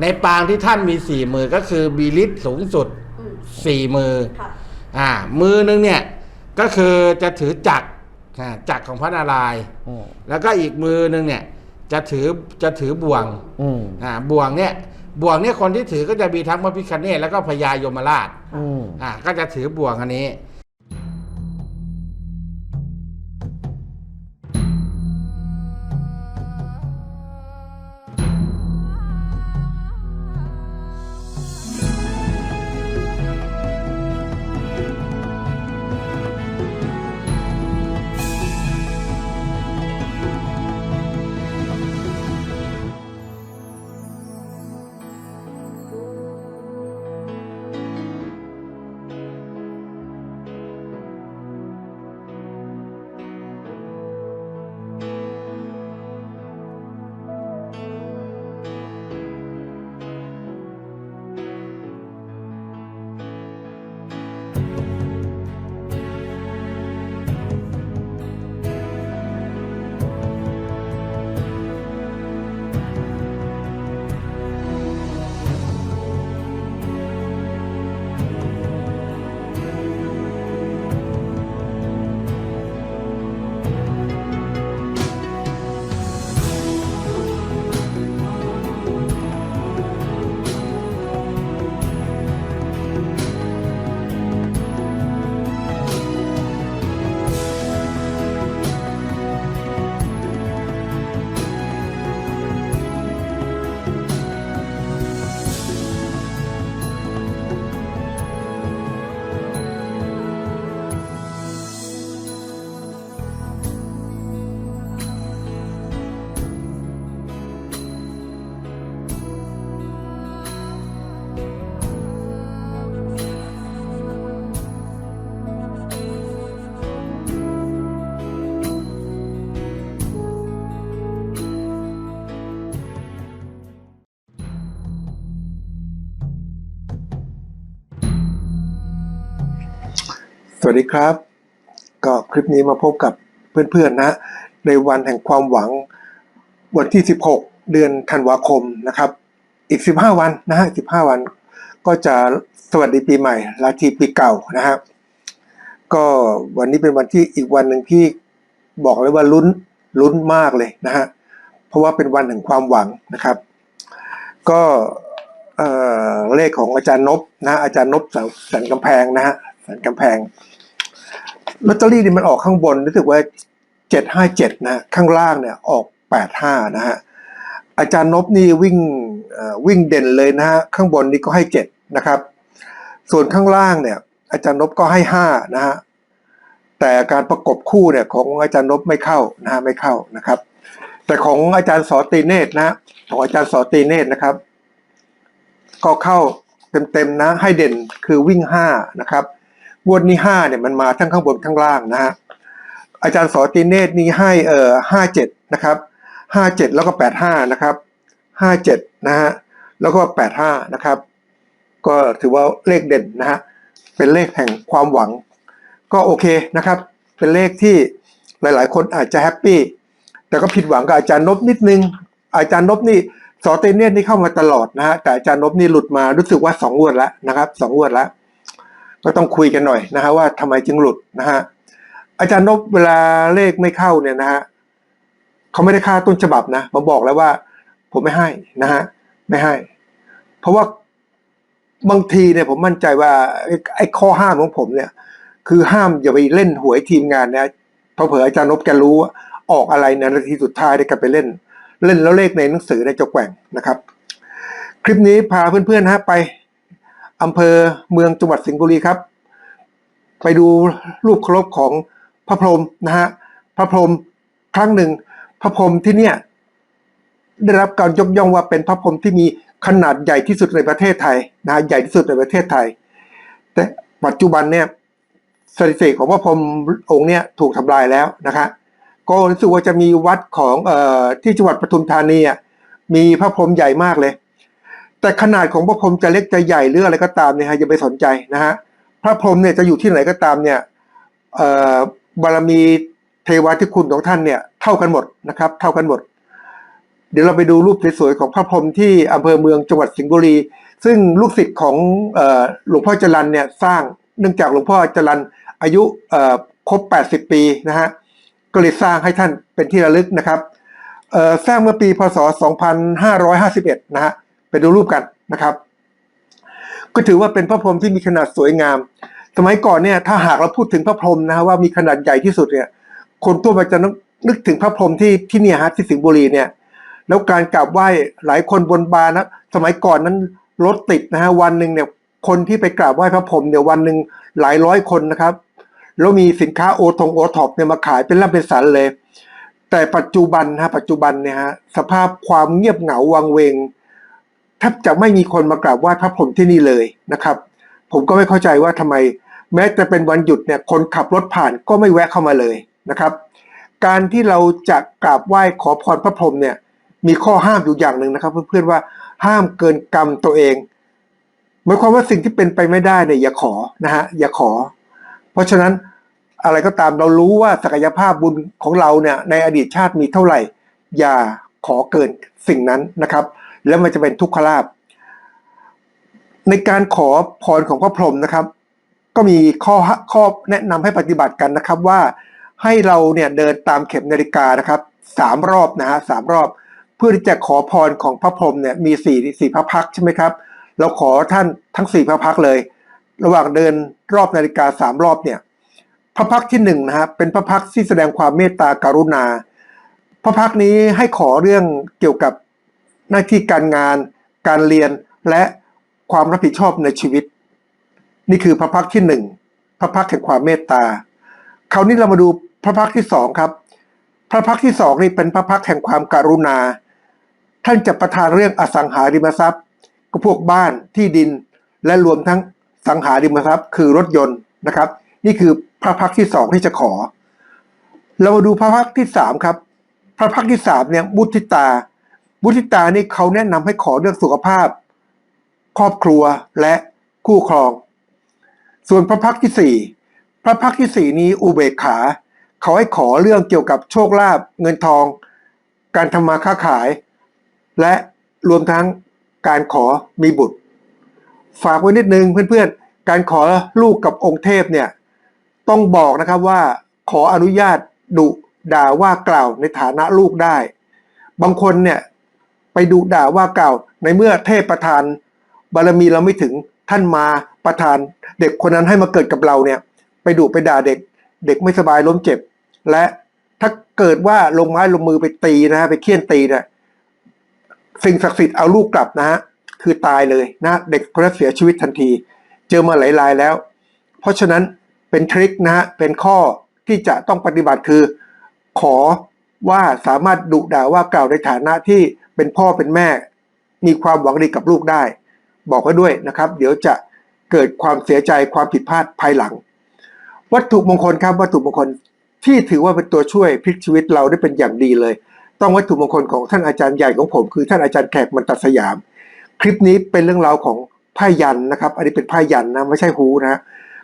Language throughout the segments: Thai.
ในปางที่ท่านมีสี่มือก็คือมีฤทธิ์สูงสุดอืมสี่มือ ค่ะอ่า มือนึงเนี่ยก็คือจะถือจักรอ่าจักรของพระนารายณ์อืมแล้วก็อีกมือนึงเนี่ยจะถือจะถือบ่วง อืมอ่าบ่วงเนี่ยบ่วงเนี่ยคนที่ถือก็จะมีทั้งพระพิคเนตแล้วก็พญายมราชอืม อ่าก็จะถือบ่วงอันนี้ สวัสดีครับ ก็คลิปนี้มาพบกับเพื่อนๆนะ ในวันแห่งความหวัง วันที่ 16 เดือนธันวาคมนะครับ อีก 15 วันนะฮะ15 วัน ก็จะสวัสดีปีใหม่ลาทีปีเก่านะครับก็วันนี้เป็นวันที่อีกวันหนึ่งที่บอกเลยว่าลุ้นลุ้นมากเลยนะฮะเพราะว่าเป็นวันแห่งความหวังนะครับ ก็เลขของอาจารย์นบนะอาจารย์นบสันกำแพงนะฮะสันกำแพง ลอตเตอรี่นี่มันออกข้างบนรู้สึกว่าเจ็ดห้าเจ็ดนะข้างล่างเนี่ยออกแปดห้านะฮะอาจารย์นบนี่วิ่งวิ่งเด่นเลยนะฮะข้างบนนี่ก็ให้เจ็ดนะครับ ส่วนข้างล่างเนี่ย อาจารย์นบก็ให้ห้านะฮะแต่การประกบคู่เนี่ยของอาจารย์นบไม่เข้านะฮะไม่เข้านะครับ แต่ของอาจารย์สอตีเนตนะ ของอาจารย์สอตีเนตนะครับ ก็เข้าเต็มๆนะให้เด่นคือวิ่งห้านะครับ งวดนี้ห้าเนี่ยมันมาทั้งข้างบนข้งล่างนะฮะอาจารย์สอตีเนตนี่ให้เอ่อห้าเจ็ดนะครับห้าเจ็ดแล้วก็แปดห้านะครับห้าเจ็ดนะฮะแล้วก็แปดห้านะครับ ก็ถือว่าเลขเด่นนะฮะเป็นเลขแห่งความหวัง ก็โอเคนะครับ เป็นเลขที่หลาย ๆ คนอาจจะแฮปปี้แต่ก็ผิดหวังกับอาจารย์นบนิดนึง อาจารย์นบนี่สอเตเนียนนี่เข้ามาตลอดนะฮะแต่อาจารย์นบนี่หลุดมารู้สึกว่าสองงวดแล้วนะครับสองงวดแล้ว ก็ต้องคุยกันหน่อยนะฮะว่าทำไมจึงหลุดนะฮะอาจารย์นบเวลาเลขไม่เข้าเนี่ยนะฮะเขาไม่ได้ค่าต้นฉบับนะผมบอกแล้วว่า ผมไม่ให้นะฮะไม่ให้ เพราะว่าบางทีเนี่ยผมมั่นใจว่าไอ้ข้อห้ามของผมเนี่ย คือห้ามอย่าไปเล่นหวยทีมงานนะเพราะเผื่ออาจารย์นบแกรู้ออกอะไรในนาทีสุดท้ายได้กันไปเล่น เล่นแล้วเลขในหนังสือในจะแกว่งนะครับ คลิปนี้พาเพื่อนๆนะฮะไป อำเภอเมืองจังหวัดสิงห์บุรีครับ ไปดูรูปเคารพของพระพรหมนะฮะพระพรหมครั้งหนึ่ง พระพรหมที่เนี่ยได้รับการยกย่องว่าเป็นพระพรหมที่มีขนาดใหญ่ที่สุดในประเทศไทยนะใหญ่ที่สุดในประเทศไทย แต่ปัจจุบันเนี่ยสถิติของพระพรหมองค์เนี่ยถูกทำลายแล้วนะคะก็รู้สึกว่าจะมีวัดของเอ่อที่จังหวัดปทุมธานีอะมีพระพรหมใหญ่มากเลย แต่ขนาดของพระพรหมจะเล็กจะใหญ่หรืออะไรก็ตามเนี่ยฮะอย่าไปสนใจนะฮะพระพรหมเนี่ยจะอยู่ที่ไหนก็ตามเนี่ยบารมีเทวาธิคุณของท่านเนี่ยเท่ากันหมดนะครับ เท่ากันหมด เดี๋ยวเราไปดูรูปสวยๆของพระพรหมที่อำเภอเมืองจังหวัดสิงห์บุรี ซึ่งลูกศิษย์ของอหลวงพ่อจรันเนี่ยสร้างเนื่องจากหลวงพ่อจรันอายุครบ 80 ปีนะฮะก็เลยสร้างให้ท่านเป็นที่ระลึกนะครับสร้างเมื่อปีพศ 2551 นะฮะ ไปดูรูปกันนะครับ ก็ถือว่าเป็นพระพรหมที่มีขนาดสวยงาม สมัยก่อนเนี่ยถ้าหากเราพูดถึงพระพรหมนะฮะว่ามีขนาดใหญ่ที่สุดเนี่ย คนทั่วไปจะนึกถึงพระพรหมที่ที่เนี่ยฮะที่สิงห์บุรีเนี่ย แล้วการกราบไหว้หลายคนบนบานนะสมัยก่อนนั้นรถติดนะฮะวันหนึ่งเนี่ยคนที่ไปกราบไหว้พระพรหมเนี่ยวันหนึ่งหลายร้อยคนนะครับ แล้วมีสินค้าโอทงโอท็อปเนี่ยมาขายเป็นร่ำเป็นสันเลย แต่ปัจจุบันนะฮะปัจจุบันเนี่ยฮะสภาพความเงียบเหงาวังเวง แทบจะไม่มีคนมากราบไหว้พระพรหมที่นี่เลยนะครับ ผมก็ไม่เข้าใจว่าทำไม แม้จะเป็นวันหยุดเนี่ยคนขับรถผ่านก็ไม่แวะเข้ามาเลยนะครับ การที่เราจะกราบไหว้ขอพรพระพรหมเนี่ยมีข้อห้ามอยู่อย่างหนึ่งนะครับ เพื่อนๆว่าห้ามเกินกรรมตัวเองหมายความว่าสิ่งที่เป็นไปไม่ได้เนี่ยอย่าขอนะฮะอย่าขอ เพราะฉะนั้นอะไรก็ตามเรารู้ว่าศักยภาพบุญของเราเนี่ยในอดีตชาติมีเท่าไหร่ อย่าขอเกินสิ่งนั้นนะครับ แล้วมันจะเป็นทุกขลาภในการขอพรของพระพรหมนะครับ ก็มีข้อข้อแนะนำให้ปฏิบัติกันนะครับว่าให้เราเนี่ยเดินตามเข็มนาฬิกานะครับสามรอบนะฮะสามรอบ เพื่อที่จะขอพรของพระพรหมเนี่ยมีสี่สี่พระพักใช่ไหมครับ เราขอท่านทั้งสี่พระพักเลย ระหว่างเดินรอบนาฬิกาสามรอบเนี่ยพระพักที่หนึ่งนะฮะเป็นพระพักที่แสดงความเมตตากรุณา พระพักนี้ให้ขอเรื่องเกี่ยวกับ หน้าที่การงาน การเรียนและความรับผิดชอบในชีวิต นี่คือพระพักที่หนึ่งพระพักแห่งความเมตตา คราวนี้เรามาดูพระพักที่สองครับ พระพักที่สองนี่เป็นพระพักแห่งความการุณา ท่านจะประทานเรื่องอสังหาริมทรัพย์ก็พวกบ้านที่ดินและรวมทั้งสังหาริมทรัพย์ คือรถยนต์นะครับ นี่คือพระพักที่สองที่จะขอ เรามาดูพระพักที่สามครับ พระพักที่สามเนี่ยมุทิตา มุทิตานี่เขาแนะนำให้ขอเรื่องสุขภาพ ครอบครัวและคู่ครอง ส่วนพระพักที่สี่พระพักที่สี่นี้อุเบกขา เขาให้ขอเรื่องเกี่ยวกับโชคลาภเงินทอง การทำมาค้าขาย และรวมทั้งการขอมีบุตร ฝากไว้นิดนึงเพื่อนๆ การขอลูกกับองค์เทพเนี่ยต้องบอกนะครับว่าขออนุญาตดุด่าว่ากล่าวในฐานะลูกได้ บางคนเนี่ย ไปดุด่าว่ากล่าว ในเมื่อเทพประทาน บารมีเราไม่ถึงท่านมาประทาน เด็กคนนั้นให้มาเกิดกับเราเนี่ย ไปดุไปด่าเด็ก เด็กไม่สบายล้มเจ็บ และถ้าเกิดว่าลงไม้ลงมือไปตีนะฮะไปเคี่ยนตีเนี่ยสิ่งศักดิ์สิทธิ์เอาลูกกลับนะฮะคือตายเลยนะ เด็กคนนั้นเสียชีวิตทันที เจอมาหลายรายแล้ว เพราะฉะนั้นเป็นทริคนะฮะเป็นข้อที่จะต้องปฏิบัติคือ ขอว่าสามารถดุด่าว่ากล่าวในฐานะที่ เป็นพ่อเป็นแม่ มีความหวังดีกับลูกได้ บอกไว้ด้วยนะครับ เดี๋ยวจะเกิดความเสียใจความผิดพลาดภายหลัง วัตถุมงคลครับวัตถุมงคลที่ถือว่าเป็นตัวช่วยพลิกชีวิตเราได้เป็นอย่างดีเลย ต้องวัตถุมงคลของท่านอาจารย์ใหญ่ของผม คือท่านอาจารย์แขกมันตัดสยาม คลิปนี้เป็นเรื่องราวของผ้ายันนะครับ อันนี้เป็นผ้ายันนะไม่ใช่ฮูนะ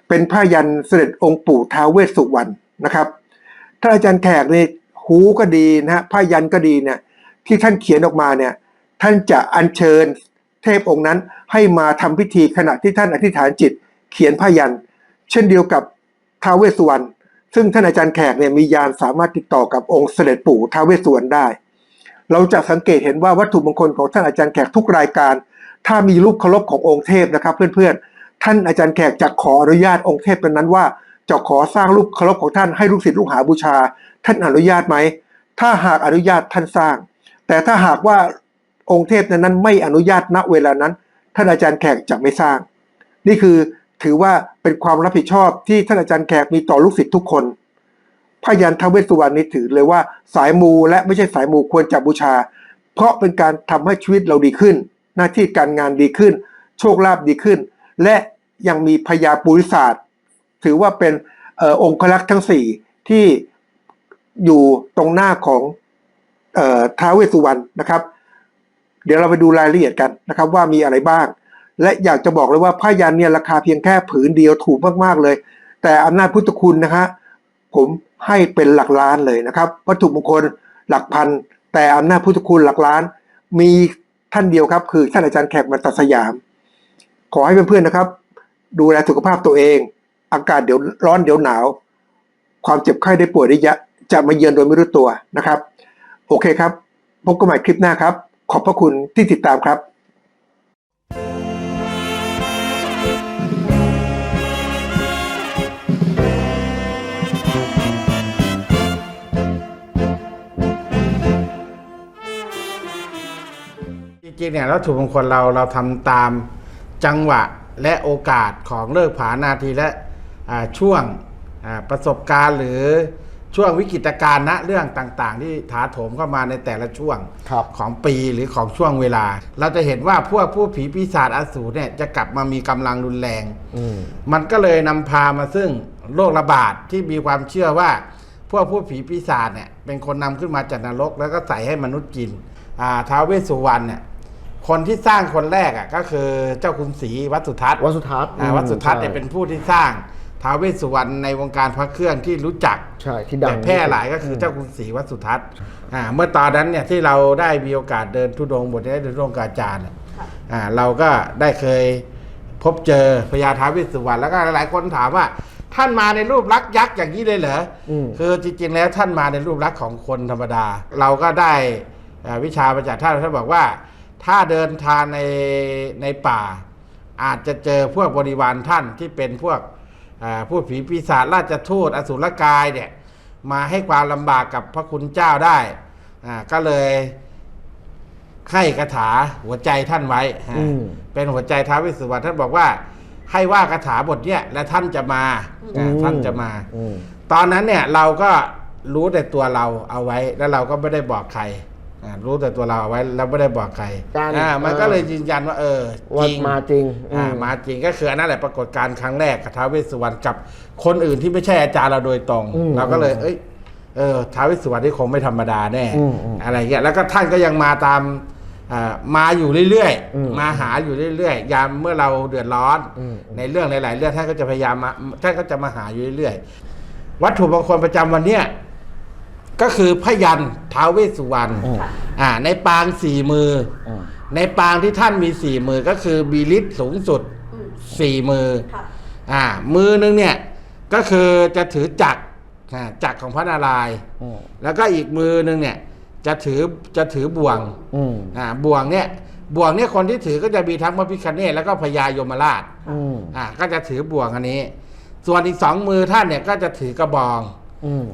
เป็นผ้ายันเสด็จองค์ปู่ท้าเวสสุวรรณนะครับท่านอาจารย์แขกนี่ฮูก็ดีนะฮะผ้ายันก็ดีเนี่ย ที่ท่านเขียนออกมาเนี่ยท่านจะอัญเชิญเทพองค์นั้นให้มาทำพิธีขณะที่ท่านอธิษฐานจิต เขียนผ้ายัน เช่นเดียวกับท้าวเวสสุวรรณซึ่งท่านอาจารย์แขกเนี่ยมียานสามารถติดต่อกับองค์เสด็จปู่ท้าวเวสสุวรรณได้ เราจะสังเกตเห็นว่าวัตถุมงคลของท่านอาจารย์แขกทุกรายการ ถ้ามีรูปเคารพขององค์เทพนะครับ เพื่อนๆ ท่านอาจารย์แขกจะขออนุญาตองค์เทพนั้นว่าจะขอสร้างรูปเคารพของท่านให้ลูกศิษย์ลูกหาบูชา ท่านอนุญาตไหม ถ้าหากอนุญาตท่านสร้าง แต่ถ้าหากว่าองค์เทพนั้นไม่อนุญาตณเวลานั้น ท่านอาจารย์แขกจะไม่สร้าง นี่คือถือว่าเป็นความรับผิดชอบที่ท่านอาจารย์แขกมีต่อลูกศิษย์ทุกคนพยันทาวเวสสุวรรณนี้ถือเลยว่าสายมูและไม่ใช่สายมูควรจะบูชา เพราะเป็นการทำให้ชีวิตเราดีขึ้น หน้าที่การงานดีขึ้น โชคลาภดีขึ้น และยังมีพยาปุริศาสตร์ถือว่าเป็นออองคลักษ์ทั้งสี่ที่อยู่ตรงหน้าของ ท้าวเวสสุวรรณนะครับ เดี๋ยวเราไปดูรายละเอียดกันนะครับว่ามีอะไรบ้าง และอยากจะบอกเลยว่าผ้ายันเนี่ยราคาเพียงแค่ผืนเดียวถูกมากๆเลย แต่อำนาจพุทธคุณนะฮะผมให้เป็นหลักล้านเลยนะครับ วัตถุมงคลหลักพัน แต่อำนาจพุทธคุณหลักล้าน มีท่านเดียวครับ คือท่านอาจารย์แขกบรรตัสยาม ขอให้เพื่อนๆนะครับ ดูแลสุขภาพตัวเอง อากาศเดี๋ยวร้อนเดี๋ยวหนาว ความเจ็บไข้ได้ป่วยได้ยะจะมาเยือนโดยไม่รู้ตัวนะครับ โอเคครับ พบกันใหม่คลิปหน้าครับ ขอบพระคุณที่ติดตามครับจริงๆเนี่ยวัตถุมงคลเราเราทำตามจังหวะและโอกาสของเลิกผานาทีและอ่าช่วงอ่าประสบการณ์หรือ ช่วงวิกฤตการณ์ณเรื่องต่างๆ ที่ถาโถมเข้ามาในแต่ละช่วงครับ ของปีหรือของช่วงเวลา เราจะเห็นว่าพวกผู้ผีปีศาจอสูรเนี่ยจะกลับมามีกำลังรุนแรง อืม มันก็เลยนำพามาซึ่งโรคระบาดที่มีความเชื่อว่า พวกผู้ผีปีศาจเนี่ยเป็นคนนำขึ้นมาจากนรก แล้วก็ใส่ให้มนุษย์กินอ่าท้าวเวสสุวรรณเนี่ยคนที่สร้างคนแรกอะก็คือเจ้าคุณศรีวัดสุทัศน์วัดสุทัศน์อ่าวัดสุทัศน์เนี่ยใช่เป็นผู้ที่สร้าง ท้าวเวสสุวรรณในวงการพระเครื่องที่รู้จักใช่ที่ดัแต่งแพร่หลายก็คือเจ้าคุณศรีวัดสุทัศน์อ่าเมื่อตอนนั้นเนี่ยที่เราได้มีโอกาสเดินทุดงค์บทได้เดินทุดงค์กบอาจารย์เนี่ยอ่าเราก็ได้เคยพบเจอพญาท้าวเวสสุวรรณแล้วก็หลายๆคนถามว่า ท่านมาในรูปลักษณ์ยักษ์อย่างนี้เลยเหรออม คือจริงๆแล้วท่านมาในรูปลักษณ์ของคนธรรมดา เราก็ได้อ่าวิชามาจากท่านท่านบอกว่า ถ้าเดินทางในในป่า อาจจะเจอพวกบริวารท่านที่เป็นพวก อ่าผู้ผีปีศาจราชทูตอสุรกายเนี่ยมาให้ความลำบากกับพระคุณเจ้าได้อ่าก็เลยให้คาถาหัวใจท่านไว้ฮะอืมเป็นหัวใจท้าวเวิสุวรรณท่านบอกว่า ให้ว่าคาถาบทเนี้ยและท่านจะมาอ่าท่านจะมาอืมตอนนั้นเนี่ยเราก็รู้แต่ตัวเราเอาไว้แล้วเราก็ไม่ได้บอกใครอ่า รู้แต่ตัวเราเอาไว้แล้วไม่ได้บอกใครการอ่ามันก็เลยยืนยันว่าเออว่าจริงมาจริงอ่าอืมาจริงก็คืออันนั่นแหละปรากฏการณ์ครั้งแรกกับท้าวเวสสุวรรณกับคนอื่นที่ไม่ใช่อาจารย์เราโดยตรงอืมเราก็เลยเอ้ยเออท้าวเวสสุวรรณที่คงไม่ธรรมดาแน่อืมอืมอะไรเงี้ยแล้วก็ท่านก็ยังมาตามอ่ามาอยู่เรื่อยอืมๆมาหาอยู่เรื่อยๆ ยามเมื่อเราเดือดร้อนอืมในเรื่องหลาย ๆ เรื่องท่านก็จะพยายามมาท่านก็จะมาหาอยู่เรื่อยๆ วัตถุมงคลประจำวันเนี้ย ก็คือพยันท้าวเวสสุวรรณอืม อ่าในปางสี่มืออมในปางที่ท่านมีสี่มือก็คือมีฤทธิ์สูงสุดอืมสี่มือ ค่ะ อ่ามือนึงเนี่ยก็คือจะถือจักรอ่าจักรของพระนารายณ์อืมแล้วก็อีกมือนึงเนี่ยจะถือจะถือบ่วงอืมอ่าบ่วงเนี่ยบ่วงเนี่ยคนที่ถือก็จะมีทั้งพระพิคเนตแล้วก็พญายมราชอืม อ่าก็จะถือบ่วงอันนี้ ส่วนอีกสองมือท่านเนี่ยก็จะถือกระบองอืม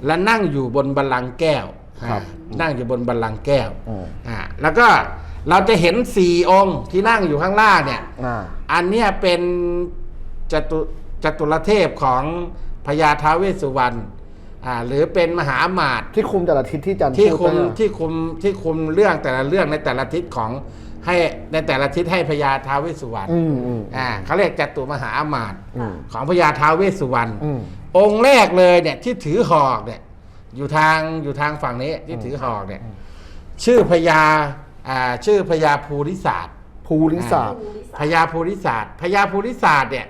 และนั่งอยู่บนบัลลังก์แก้วครับอ่านั่งอยู่บนบัลลังก์แก้วอืมอ่าแล้วก็เราจะเห็นสี่องค์ที่นั่งอยู่ข้างล่างเนี่ยอ่าอันเนี้ยเป็นจตุจตุรเทพของพญาท้าวเวสสุวรรณอ่าหรือเป็นมหาอมาตย์ที่คุมแต่ละทิศที่จันทร์ที่พูดคุมไปอะที่คุมที่คุมเรื่องแต่ละเรื่องในแต่ละทิศของให้ในแต่ละทิศให้พญาท้าวเวสสุวรรณอืมอืมอ่าเขาเรียกจตุมหาอมาตย์อืมของพญาท้าวเวสสุวรรณ อืมองค์แรกเลยเนี่ยที่ถือหอกเนี่ยอยู่ทางอยู่ทางฝั่งนี้ที่ถือหอกเนี่ยชื่อพญาอ่าชื่อพญาภูริศาสตร์ภูริศาสตร์พญาภูริศาสตร์พญาภูริศาสตร์เนี่ย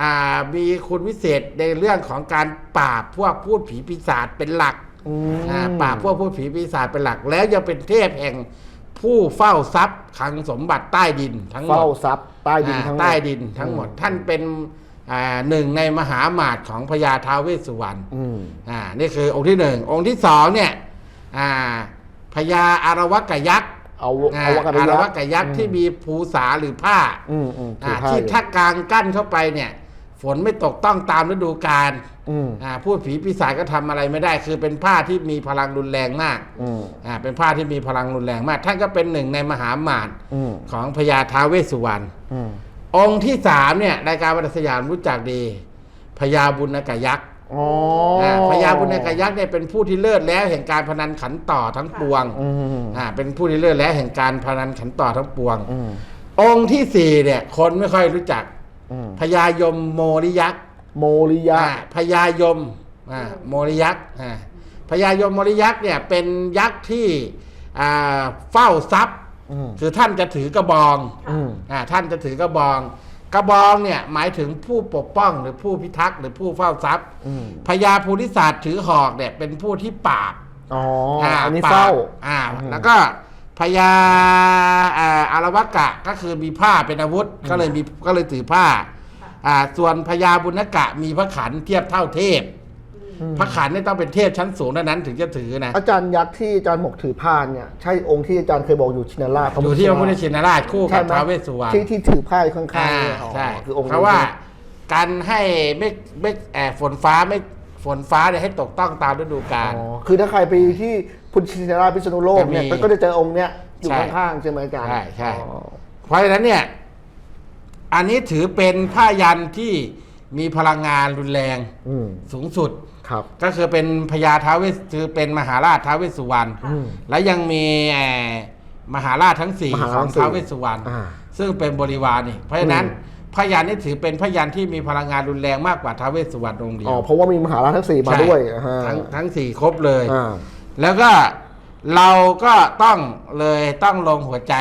อ่ามีคุณวิเศษในเรื่องของการปราบพวกพูดผีปีศาจเป็นหลักอืมอ่าปราบพวกพูดผีปีศาจเป็นหลัก แล้วยังเป็นเทพแห่งผู้เฝ้าทรัพย์คลังสมบัติใต้ดินทั้งหมดเฝ้าทรัพย์ใต้ดินอ่าทั้งหมดใต้ดินทั้งหมดท่านเป็นอ่า หนึ่งในมหาอมาตย์ของพญาท้าวเวสสุวรรณอืมอ่านี่คือองค์ที่หนึ่งองค์ที่สองเนี่ยอ่าพญาอารวกยักษ์เอาอ่าเอาวกอารวกยักษ์ที่มีภูษาหรือผ้าอืมอืมถือ่าอผ้าที่อยู่ถ้ากลางกั้นเข้าไปเนี่ย ฝนไม่ตกต้องตามฤดูกาลอืมอ่าพูดผีปีศาจก็ทำอะไรไม่ได้ คือเป็นผ้าที่มีพลังรุนแรงมากอืมอ่าเป็นผ้าที่มีพลังรุนแรงมาก ท่านก็เป็นหนึ่งในมหาอมาตย์อืมของพญาท้าวเวสสุวรรณ อืมองค์ที่สามเนี่ยรายการวัดสยามรู้จักดีพญาบุญกยักษ์อ๋ออ่าพญาบุญกยักษ์เนี่ยเป็นผู้ที่เลิศแล้วแห่งการพนันขันต่อทั้งปวงอืมอ่าเป็นผู้ที่เลิศแล้วแห่งการพนันขันต่อทั้งปวง อืมองค์ที่สี่เนี่ย คนไม่ค่อยรู้จักอืมพญายมโมริยักษ์โมริยะ อ่าพญายมอ่าโมริยักษ์อ่าพญายมโมริยักษ์เนี่ยเป็นยักษ์ที่อ่าเฝ้าทรัพย์ อืมคือท่านจะถือกระบองอืมอ่าท่านจะถือกระบอง กระบองเนี่ยหมายถึงผู้ปกป้องหรือผู้พิทักษ์หรือผู้เฝ้าทรัพย์อืมพญาภูริศาสตร์ถือหอกเนี่ยเป็นผู้ที่ปราบ อ๋ออ่าอันนี้ปกเฝ้า อ่า อืมแล้วก็พญาอ่าอารวกะก็คือมีผ้าเป็นอาวุธ ก็เลยมีก็เลยถือผ้า อ่า ส่วนพญาบุญกะมีพระขันเทียบเท่าเทพอืม พระขันนี่ต้องเป็นเทพชั้นสูงเท่านั้นถึงจะถือนะอาจารย์ยักษ์ที่อาจารย์หมกถือผ้าเนี่ยใช่องค์ที่อาจารย์เคยบอกอยู่ชินราชอยู่ที่พระพุทธชินราชคู่ใช่กับไหมท้าวเวสสุวรรณที่ที่ถือผ้าอยู่ข้างๆอ่าเนี่ยอ๋อใช่คือองค์เพราะว่าการให้ไม่ไม่แอบฝนฟ้าไม่ฝนฟ้าเนี่ยให้ตกต้องตามฤดูกาลอ๋อคือถ้าใครไปที่พุทธชินราชพิษณุโลกเนี่ยจะมีก็จะเจอองค์เนี้ยอยู่ใช่ข้างๆใช่ไหมอาจารย์ใช่ใช่อ๋อเพราะฉะนั้นเนี่ย อันนี้ถือเป็นผ้ายันที่มีพลังงานรุนแรงอืมสูงสุด ครับ ก็คือเป็นพญาท้าวเวสคือเป็นมหาราชท้าวเวสสุวรรณอืมและยังมีเอ่อมหาราชทั้งสี่มหาขราชองสี่ท้าวเวสสุวรรณอ่าซึ่งเป็นบริวารนี่เพราะฉะนั้นอืมพยันนี่ถือเป็นพยันที่มีพลังงานรุนแรงมากกว่าท้าวเวสสุวรรณองค์เดียอ๋อวเพราะว่ามีมหาราชทั้งสี่มาใช่ด้วยอ่าฮะทั้งทั้งสี่ครบเลย อ่า แล้วก็เราก็ต้องเลยต้องลงหัวใจ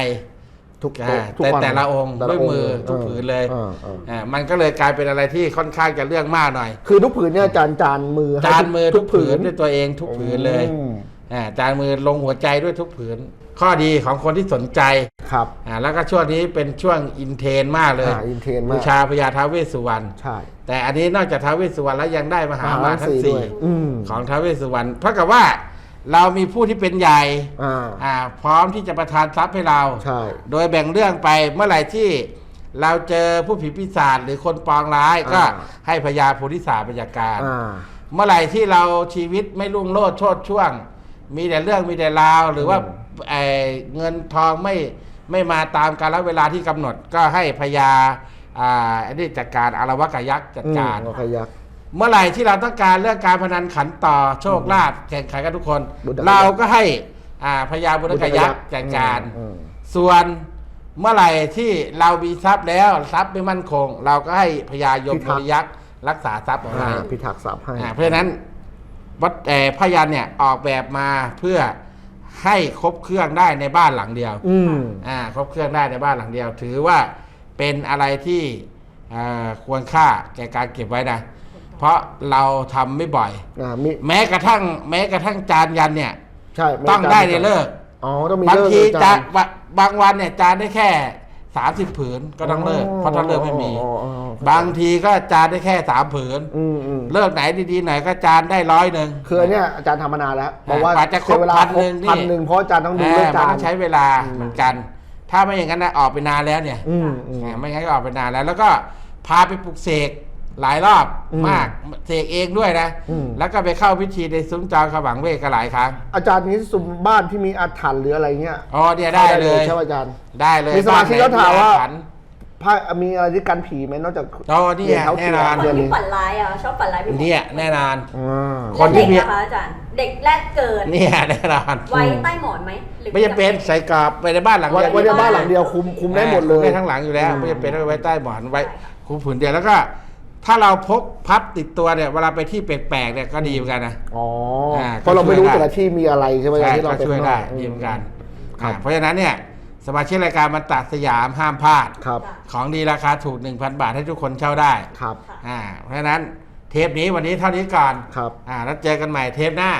ทุกอ่าทุกแต่วันแต่ละองค์แต่ด้วยมือทุกผืนเลยอ่าอ่า อ่ามันก็เลยกลายเป็นอะไรที่ค่อนข้างจะเรื่องมากหน่อย คือทุกผืนเนี่ยอาจารย์จานมือให้จานมือทุกผืนผืด้วยตัวเองทุกผืนเลยอืมอ่าจานมือลงหัวใจด้วยทุกผืน ข้อดีของคนที่สนใจครับอ่าแล้วก็ช่วงนี้เป็นช่วงอินเทรนมากเลยอ่าอินเทรนมากบูชาพญาท้าวเวสสุวรรณ ใช่ แต่อันนี้นอกจากท้าวเวสสุวรรณแล้วยังได้มหามาทั้งด้สี่วยอืม ของท้าวเวสสุวรรณเท่ากับว่า เรามีผู้ที่เป็นใหญ่อ่า อ่าพร้อมที่จะประทานทรัพย์ให้เรา ใช่ โดยแบ่งเรื่องไปเมื่อไหร่ที่เราเจอผู้ผีปีศาจหรือคนปองร้ายก็ให้พญาโพธิสาพยาการ อ่า เมื่อไหร่ที่เราชีวิตไม่รุ่งโรจน์โชดช่วง มีแต่เรื่องมีแต่ราว หรือว่าอืมเอ่อเงินทองไม่ไม่มาตามกาลเวลาที่กำหนด ก็ให้พญาอ่าอันนี้จัดการอารวกยักษ์จัดการ อืมโอเคยักษ์ เมื่อไหร่ที่เราต้องการเรื่องการพนันขันต่อโชคลาภแข่งขันกันทุกคน บุญกยักษ์ เราก็ให้อ่าพญาบุญกยักษ์จัดการ อืม ส่วนเมื่อไหร่ที่เรามีทรัพย์แล้วทรัพย์ไม่มั่นคง เราก็ให้พญายมบริยักษ์รักษาทรัพย์เอาอ่าไว้พิทักษ์ทรัพย์ให้ อ่าเพราะฉะนั้นวัดเอ่อพยันเนี่ยออกแบบมาเพื่อให้ครบเครื่องได้ในบ้านหลังเดียวอืม อ่าครบเครื่องได้ในบ้านหลังเดียว ถือว่าเป็นอะไรที่อ่าควรค่าแก่การเก็บไว้นะ เพราะเราทำไม่บ่อยอ่ามีแม้กระทั่ง แม้กระทั่งจานยันเนี่ย ใช่ม่ต้องได้ในเลิกอ๋อต้องมีบางเลิกทีอาจะจารย์บะบางวันเนี่ยจานได้แค่สามสิบผืนก็ต้องเลิกเพราะถ้าเลิกไม่มีอ๋ออ๋ออ๋อบางทีก็จานได้แค่สามผืนอืมอืมเลิกไหนดีๆหน่อยก็จานได้ร้อยหนึ่งคืออันเนี้ยอาจารย์ทำมานานแล้วบอกว่ากว่าจะครบใช้เวลาพันหนึ่งนี่พันหนึ่งเพราะอาจารย์ต้องดูเอเรื่อองมัจานนต้องใช้เวลาเหมือนกัน ถ้าไม่อย่างนั้นนะออกไปนานแล้วเนี่ยอืมอืมอ่าไม่งั้นก็ออกไปนานแล้ว แล้วก็พาไปปลุกเสก หลายรอบอืมมากเสกเองด้วยนะ อืม แล้วก็ไปเข้าพิธีในซุ้มจองขวังเวกก็หลายครั้งอาจารย์นี้สุ่มบ้านที่มีอาถรรพ์หรืออะไรเงี้ยอ๋อเนี่ยได้เลย ใช่ไหมอาจารย์ ได้เลยมีสมาชิกเขาถามว่าบ้นไหนอาถรรพ์ผ้ามีอะไรที่กันผีไหมนอกจากอ๋อนี่เหรียญเท้าแน่นอนเทีคยนที่ฝันร้ายอะชอบฝันร้ายไปหมดเนี่ยแน่นอน อ่า คนที่และมีเด็กนะคะอาจารย์เด็กแรกเกิดเนี่ยแน่นอน ไว้ใต้หมอนไหมหรือ ไม่จำเป็นใส่กรอบไปในบ้านหลังไว้เดียวไว้ในบ้านหลังเดียวคุมคุมได้หมดเลย ได้ทั้งหลังอยู่แล้ว อืม ไม่จำเป็นต้องไว้ใต้หมอนไว้คุมผืนเดียวแล้วก็ ถ้าเราพกพับติดตัวเนี่ยเวลาไปที่แปลกๆเนี่ยก็ดีเหมือนกันนะ อ๋ออ่าเพราะเราไม่รู้ก็ช่วยได้ แต่ละที่มีอะไรใช่ไหมใช่ที่เราก็เป็นช่วยได้ข้างนอก ดีเหมือนกันครับ อ่าเพราะฉะนั้นเนี่ยสมาชิกรายการมันตัดสยามห้ามพลาด ครับของดีราคาถูก 1,000 บาทให้ทุกคนเช่าได้ครับอ่าเพราะฉะนั้นเทปนี้วันนี้เท่านี้ก่อนครับ อ่าแล้วเจอกันใหม่เทปหน้า